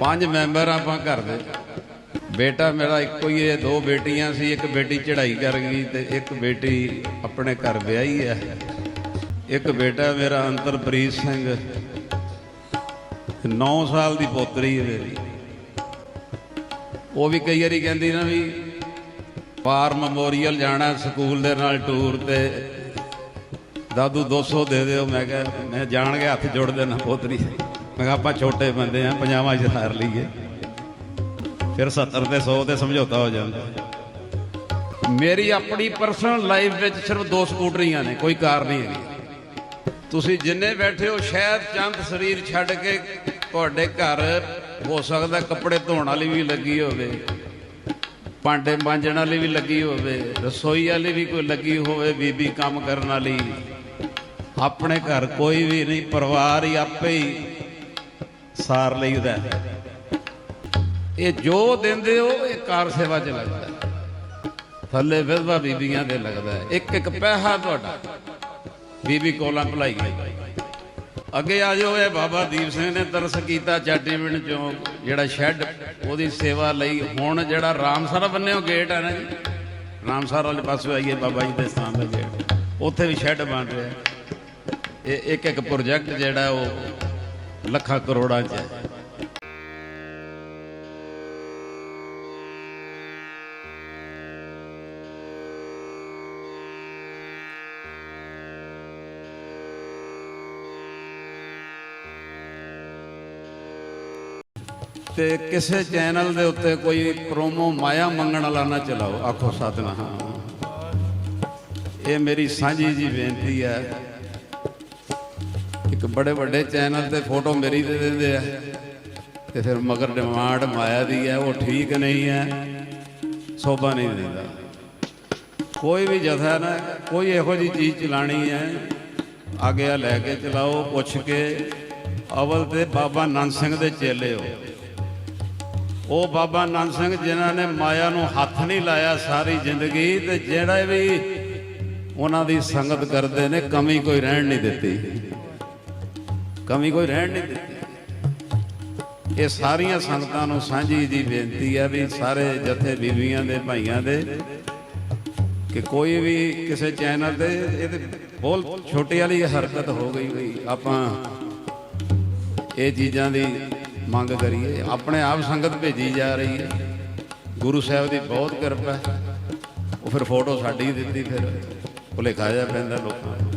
ਪੰਜ ਮੈਂਬਰ ਆਪਾਂ ਘਰ ਦੇ। ਬੇਟਾ ਮੇਰਾ ਇੱਕੋ ਹੀ ਹੈ, ਦੋ ਬੇਟੀਆਂ ਸੀ, ਇੱਕ ਬੇਟੀ ਚੜ੍ਹਾਈ ਕਰ ਗਈ ਤੇ ਇੱਕ ਬੇਟੀ ਆਪਣੇ ਘਰ ਵਿਆਹੀ ਹੈ। ਇੱਕ ਬੇਟਾ ਮੇਰਾ ਅੰਤਰਪ੍ਰੀਤ ਸਿੰਘ 9 ਸਾਲ ਦੀ ਪੋਤਰੀ ਹੈ ਮੇਰੀ। ਉਹ ਵੀ ਕਈ ਵਾਰੀ ਕਹਿੰਦੀ ਨਾ ਵੀ ਵਾਰ ਮੈਮੋਰੀਅਲ ਜਾਣਾ ਸਕੂਲ ਦੇ ਨਾਲ ਟੂਰ ਤੇ, ਦਾਦੂ 200 ਦੇ ਦਿਓ। ਮੈਂ ਕਿਹਾ, ਮੈਂ ਜਾਣ ਕੇ ਹੱਥ ਜੋੜ ਦੇਣਾ ਪੋਤਰੀ। ਮੈਂ ਕਿਹਾ, ਆਪਾਂ ਛੋਟੇ ਬੰਦੇ ਆ ਪੰਜਾਵਾਂ ਚ ਹਾਰ ਲਈਏ। ਫਿਰ 70 ਤੇ 100 ਤੇ ਸਮਝੌਤਾ ਹੋ ਜਾਂਦਾ। ਮੇਰੀ ਆਪਣੀ ਪਰਸਨਲ ਲਾਈਫ ਵਿੱਚ ਸਿਰਫ ਦੋ ਸਕੂਟਰੀਆਂ ਨੇ, ਕੋਈ ਕਾਰ ਨਹੀਂ ਹੈਗੀ। ਤੁਸੀਂ ਜਿੰਨੇ ਬੈਠੇ ਹੋ, ਸ਼ਾਇਦ ਚੰਦ ਸਰੀਰ ਛੱਡ ਕੇ ਤੁਹਾਡੇ ਘਰ ਹੋ ਸਕਦਾ ਕੱਪੜੇ ਧੋਣ ਵਾਲੀ ਵੀ ਲੱਗੀ ਹੋਵੇ, ਭਾਂਡੇ ਮਾਂਜਣ ਵਾਲੀ ਵੀ ਲੱਗੀ ਹੋਵੇ, ਰਸੋਈ ਵਾਲੀ ਵੀ ਕੋਈ ਲੱਗੀ ਹੋਵੇ, ਬੀਬੀ ਕੰਮ ਕਰਨ ਵਾਲੀ। ਆਪਣੇ ਘਰ ਕੋਈ ਵੀ ਨਹੀਂ, ਪਰਿਵਾਰ ਹੀ ਆਪੇ ਹੀ ਸਾਰ ਲਈਦਾ ਇਹ ਜੋ ਦਿੰਦੇ ਹੋ, ਇਹ ਕਾਰ ਸੇਵਾ 'ਚ ਲੱਗਦਾ। ਥੱਲੇ ਵਿਧਵਾ ਬੀਬੀਆਂ ਦੇ ਲੱਗਦਾ ਇੱਕ ਇੱਕ ਪੈਸਾ ਤੁਹਾਡਾ। ਬੀਬੀ ਕੋਲਾਂ ਭਲਾਈ ਅੱਗੇ ਆ ਜਾਓ, ਇਹ ਬਾਬਾ ਦੀਪ ਸਿੰਘ ਨੇ ਤਰਸ ਕੀਤਾ ਚਾਟੀਵਿੰਡ ਚੋਂ, ਜਿਹੜਾ ਸ਼ੈੱਡ, ਉਹਦੀ ਸੇਵਾ ਲਈ। ਹੁਣ ਜਿਹੜਾ ਰਾਮਸਰ ਬੰਨਿਓ ਗੇਟ ਹੈ ਨਾ ਜੀ। ਰਾਮਸਰ ਵਾਲੇ ਪਾਸੇ ਆਈਏ, ਬਾਬਾ ਜੀ ਦੇ ਸਥਾਨ ਦਾ ਗੇਟ। ਉੱਥੇ ਵੀ ਸ਼ੈੱਡ ਬਣ ਰਿਹਾ ਇਹ ਇੱਕ ਇੱਕ ਪ੍ਰੋਜੈਕਟ ਜਿਹੜਾ ਉਹ ਲੱਖਾਂ ਕਰੋੜਾਂ ਚ ਹੈ। ਤੇ ਕਿਸੇ ਚੈਨਲ ਦੇ ਉੱਤੇ ਕੋਈ ਪ੍ਰੋਮੋ ਮਾਇਆ ਮੰਗਣ ਵਾਲਾ ਨਾ ਚਲਾਓ। ਆਖੋ ਸਤਨਾਮ। ਇਹ ਮੇਰੀ ਸਾਂਝੀ ਜੀ ਬੇਨਤੀ ਹੈ। ਇੱਕ ਬੜੇ ਵੱਡੇ ਚੈਨਲ ਤੇ ਫੋਟੋ ਮੇਰੀ ਦੇ ਦਿੰਦੇ ਆ। ਤੇ ਫਿਰ ਮਗਰ ਡਿਮਾਂਡ ਮਾਇਆ ਦੀ ਹੈ, ਉਹ ਠੀਕ ਨਹੀਂ ਹੈ, ਸੋਭਾ ਨਹੀਂ ਦਿੰਦਾ। ਕੋਈ ਵੀ ਜਥਾ ਨਾ, ਕੋਈ ਇਹੋ ਜੀ ਚੀਜ਼ ਚਲਾਣੀ ਹੈ ਆਗਿਆ ਲੈ ਕੇ ਚਲਾਓ, ਪੁੱਛ ਕੇ, ਅਵਲ ਤੇ ਬਾਬਾ ਨੰਦ ਸਿੰਘ ਦੇ ਚੇਲੇ ਹੋ। ਉਹ ਬਾਬਾ ਨੰਦ ਸਿੰਘ ਜਿਨ੍ਹਾਂ ਨੇ ਮਾਇਆ ਨੂੰ ਹੱਥ ਨਹੀਂ ਲਾਇਆ ਸਾਰੀ ਜ਼ਿੰਦਗੀ, ਤੇ ਜਿਹੜਾ ਵੀ ਉਹਨਾਂ ਦੀ ਸੰਗਤ ਕਰਦੇ ਨੇ, ਕਮੀ ਕੋਈ ਰਹਿਣ ਨਹੀਂ ਦਿੱਤੀ। ਕਮੀ ਕੋਈ ਰਹਿਣ ਨਹੀਂ ਦਿੱਤੀ। ਇਹ ਸਾਰੀਆਂ ਸੰਗਤਾਂ ਨੂੰ ਸਾਂਝੀ ਦੀ ਬੇਨਤੀ ਹੈ ਵੀ ਸਾਰੇ ਜਥੇ ਬੀਬੀਆਂ ਦੇ, ਭਾਈਆਂ ਦੇ, ਕਿ ਕੋਈ ਵੀ ਕਿਸੇ ਚੈਨਲ ਤੇ ਇਹ ਤੇ ਬਹੁਤ ਛੋਟੀ ਵਾਲੀ ਹਰਕਤ ਹੋ ਗਈ ਵੀ ਆਪਾਂ ਇਹ ਚੀਜ਼ਾਂ ਦੀ ਮੰਗ ਕਰੀਏ। ਆਪਣੇ ਆਪ ਸੰਗਤ ਭੇਜੀ ਜਾ ਰਹੀ ਹੈ। ਗੁਰੂ ਸਾਹਿਬ ਦੀ ਬਹੁਤ ਕਿਰਪਾ। ਉਹ ਫਿਰ ਫੋਟੋ ਸਾਡੀ ਦਿੱਤੀ, ਫਿਰ ਭੁਲੇਖਾ ਜਾ ਪੈਂਦਾ ਲੋਕਾਂ ਨੂੰ।